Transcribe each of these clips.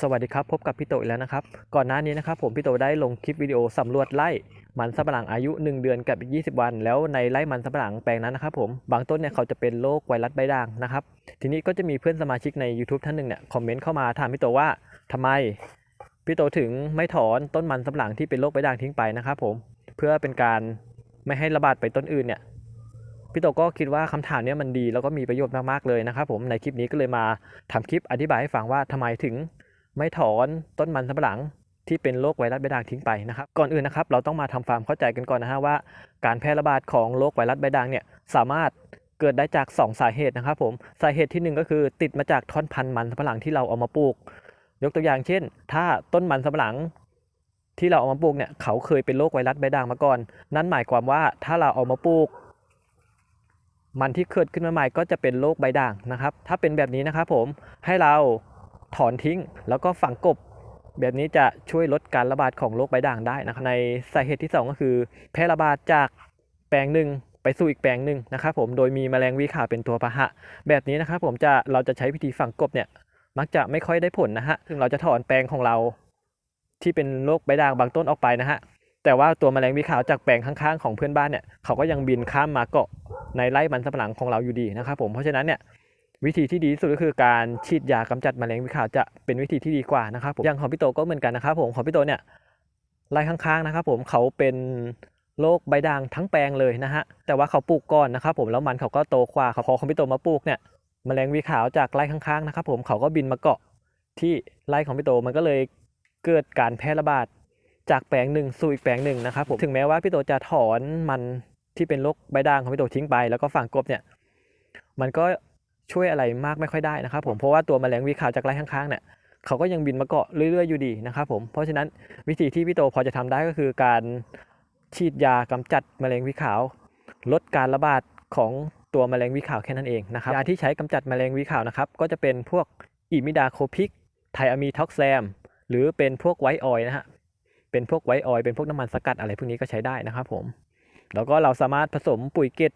สวัสดีครับ พบกับพี่โตอีกแล้วนะครับ ก่อนหน้านี้นะครับผมพี่โตได้ลงคลิปวิดีโอสำรวจไร่มันสำปะหลังอายุ 1 เดือนกับอีก 20 วัน แล้วในไร่มันสำปะหลังแปลงนั้นนะครับผมบางต้นเนี่ยเขาจะเป็นโรคไวรัสใบด่างนะครับทีนี้ก็จะมีเพื่อนสมาชิกใน YouTube ท่านหนึ่งเนี่ยคอมเมนต์เข้ามาถามพี่โตว่าทำไมพี่โตถึงไม่ถอนต้นมันสำปะหลังที่เป็นโรคใบด่างทิ้งไปนะครับผมเพื่อเป็นการไม่ให้ระบาดไปต้นอื่นเนี่ยพี่โตก็คิดว่าคำถามเนี้ยมันดีแล้วก็มีประโยชน์มากๆเลยนะครับผมในคลิปนี้ก็เลยมาทำคลิปอธิบายให้ฟังว่าทำไมถึง ไม่ถอนต้นมันสำปะหลังที่เป็นโรคไวรัสใบด่างทิ้งไปนะครับ ก่อนอื่นนะครับเราต้องมาทำความเข้าใจกันก่อนนะฮะว่า การแพร่ระบาดของโรคไวรัสใบด่างเนี่ยสามารถเกิดได้จาก 2 สาเหตุนะครับผมสาเหตุที่หนึ่งก็คือติดมาจากท่อนพันธุ์มันสำปะหลังที่เราเอามาปลูก ยกตัวอย่างเช่น ถ้าต้นมันสำปะหลังที่เราเอามาปลูกเนี่ยเขาเคยเป็นโรคไวรัสใบด่างมาก่อน นั่นหมายความว่าถ้าเราเอามาปลูก มันที่เกิดขึ้นมาใหม่ก็จะเป็นโรคใบด่างนะครับ ถ้าเป็นแบบนี้นะครับผมให้เรา ถอนทิ้ง แล้วก็ฝังกบ แบบนี้จะช่วยลดการระบาดของโรคใบด่างได้นะครับในสาเหตุที่ 2 ก็คือ แพร่ระบาดจากแปลงหนึ่งไปสู่อีกแปลงหนึ่งนะครับผมโดยมีแมลงวีขาวเป็นตัวพาหะ แบบนี้นะครับผมจะเราจะใช้วิธีฝังกบเนี่ยมักจะไม่ค่อยได้ผลนะฮะซึ่งเราจะถอนแปลงของเรา ที่เป็นโรคใบด่างบางต้นออกไปนะฮะแต่ว่าตัวแมลงวีขาวจากแปลงข้างๆของเพื่อนบ้านเนี่ยเขาก็ยังบินข้ามมาเกาะในไร่มันสำปะหลังของเราอยู่ดีนะครับผมเพราะฉะนั้นเนี่ย วิธีที่ดีที่สุดก็คือการฉีดยากำจัดแมลงวีขาวจะเป็นวิธีที่ดีกว่านะครับผมอย่างของพี่โตก็เหมือนกันนะครับผมของพี่โตเนี่ยไร่ข้างๆนะครับผมเขาเป็นโรคใบด่างทั้งแปลงเลยนะฮะแต่ว่าเขาปลูกก่อนนะครับผมแล้วมันเขาก็โตกว่าเขาพอของพี่โตมาปลูกเนี่ยแมลงวีขาวจากไร่ข้างๆนะครับผมเขาก็บินมาเกาะที่ไร่ของพี่โตมันก็เลยเกิดการแพร่ระบาดจากแปลงหนึ่งสู่อีกแปลงหนึ่งนะครับผมถึงแม้ว่าพี่โตจะถอนมันที่เป็นโรคใบด่างของพี่โตทิ้งไป แล้วก็ฝังกบเนี่ยมันก็ ช่วยอะไรมากไม่ค่อยได้นะครับผมเพราะว่าตัวแมลงวีขาวจากไร่ข้างๆเนี่ยเขาก็ยังบินมาเกาะเรื่อยๆอยู่ดีนะครับผมเพราะฉะนั้นวิธีที่พี่โตพอจะทำได้ก็คือการฉีดยากำจัดแมลงวีขาว ลดการระบาดของตัวแมลงวีขาวแค่นั้นเองนะครับยาที่ใช้กำจัดแมลงวีขาวนะครับก็จะเป็นพวกอิมิดาโคพิกไทอะมีท็อกแซมหรือเป็นพวกไวออยนะฮะเป็นพวกไวออยเป็นพวกน้ำมันสกัดอะไรพวกนี้ก็ใช้ได้นะครับผมแล้วก็เราสามารถผสมปุ๋ยเกต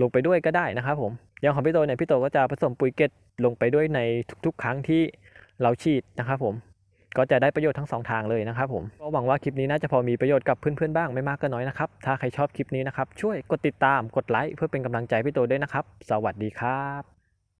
ลงไปด้วยก็ได้นะครับผม อย่างของพี่โตเนี่ยพี่โตก็จะผสมปุ๋ยเกตลงไปด้วยในทุกๆ ครั้งที่เราฉีดนะครับผมก็จะได้ประโยชน์ทั้งสองทางเลยนะครับผมก็หวังว่าคลิปนี้น่าจะพอมีประโยชน์กับเพื่อนๆบ้างไม่มากก็น้อยนะครับ ถ้าใครชอบคลิปนี้นะครับ ช่วยกดติดตามกดไลค์เพื่อเป็นกำลังใจพี่โตด้วยนะครับ สวัสดีครับ